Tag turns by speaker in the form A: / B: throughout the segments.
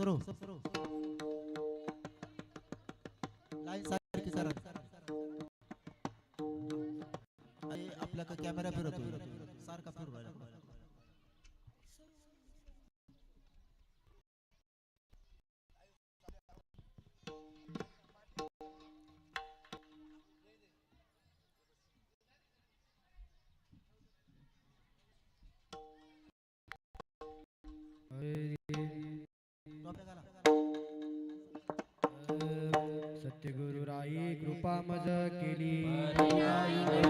A: सुरू लाईन
B: कृपा मज केली.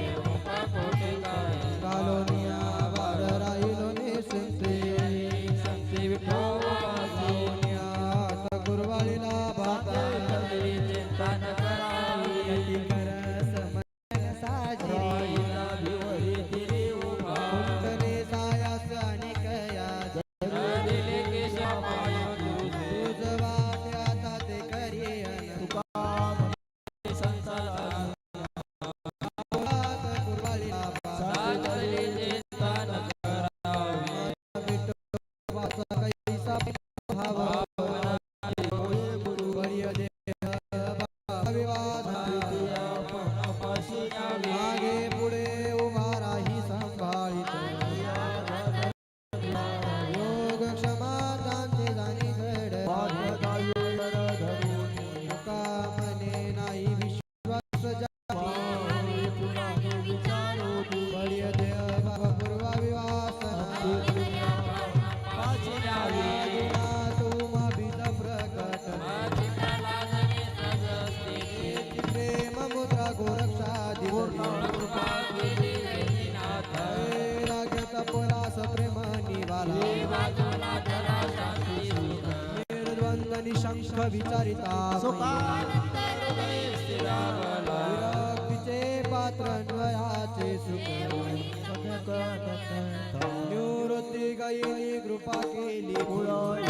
B: કૃપા કેલી ભૂલો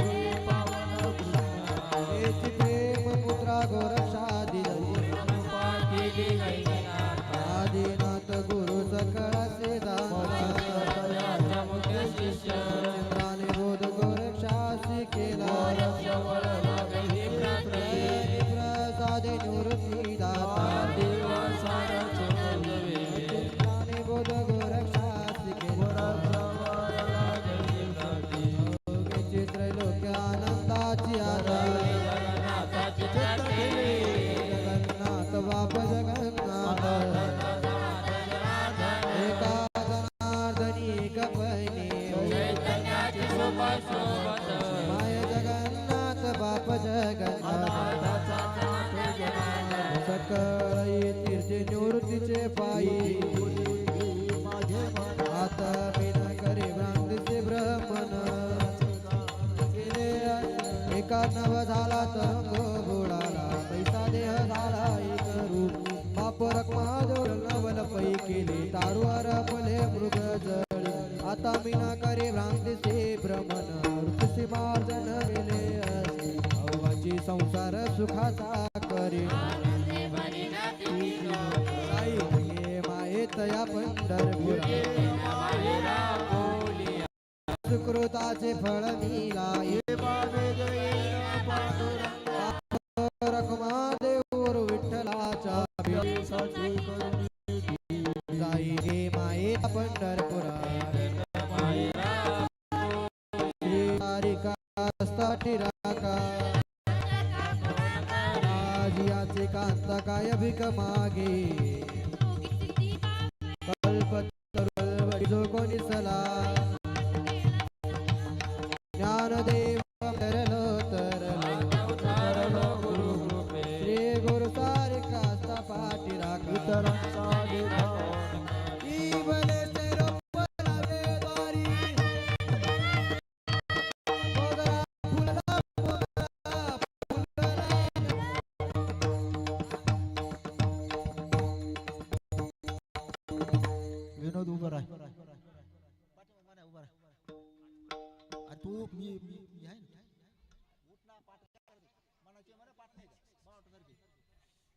B: भ्रमण ऋषी मार्जन विले असे अवघाची संसार सुखाचा करी आई माये तया पंढरपुरा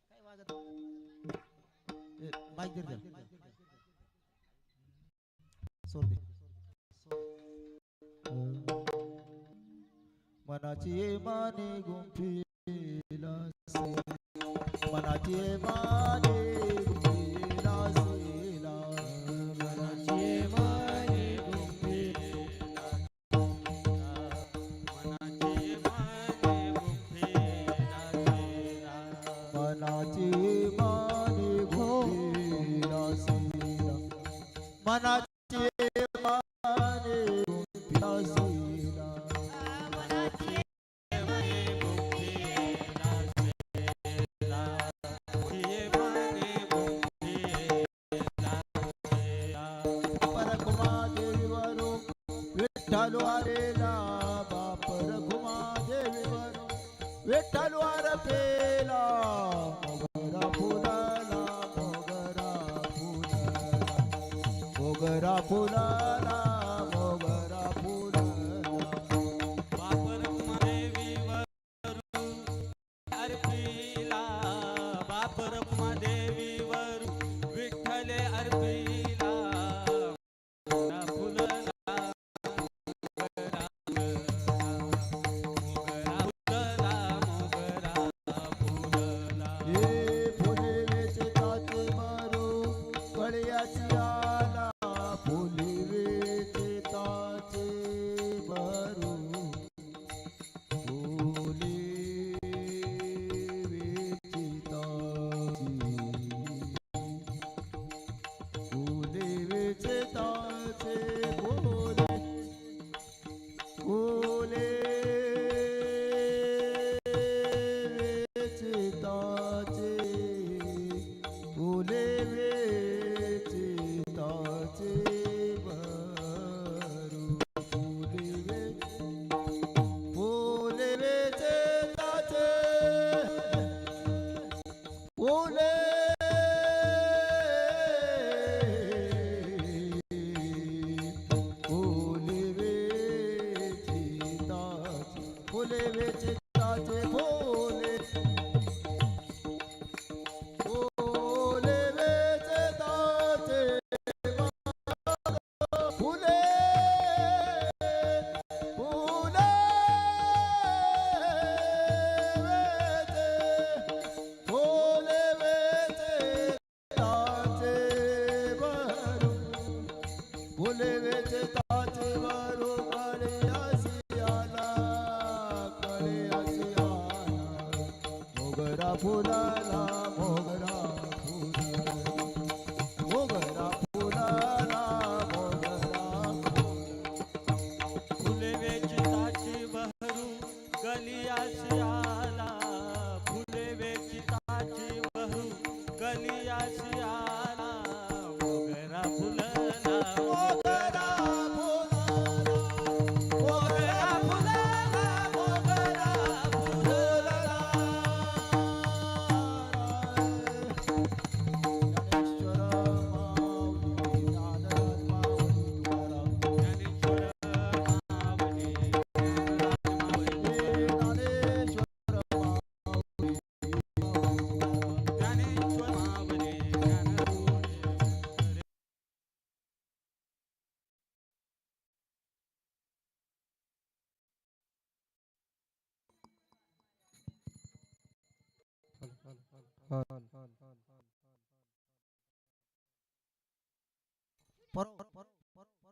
B: काय
A: वाजत बाईक दे मनाची माने मनाची माने మన
C: por, por, por, por.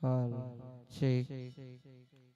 C: 系咯，系
A: 咯，
B: 系咯。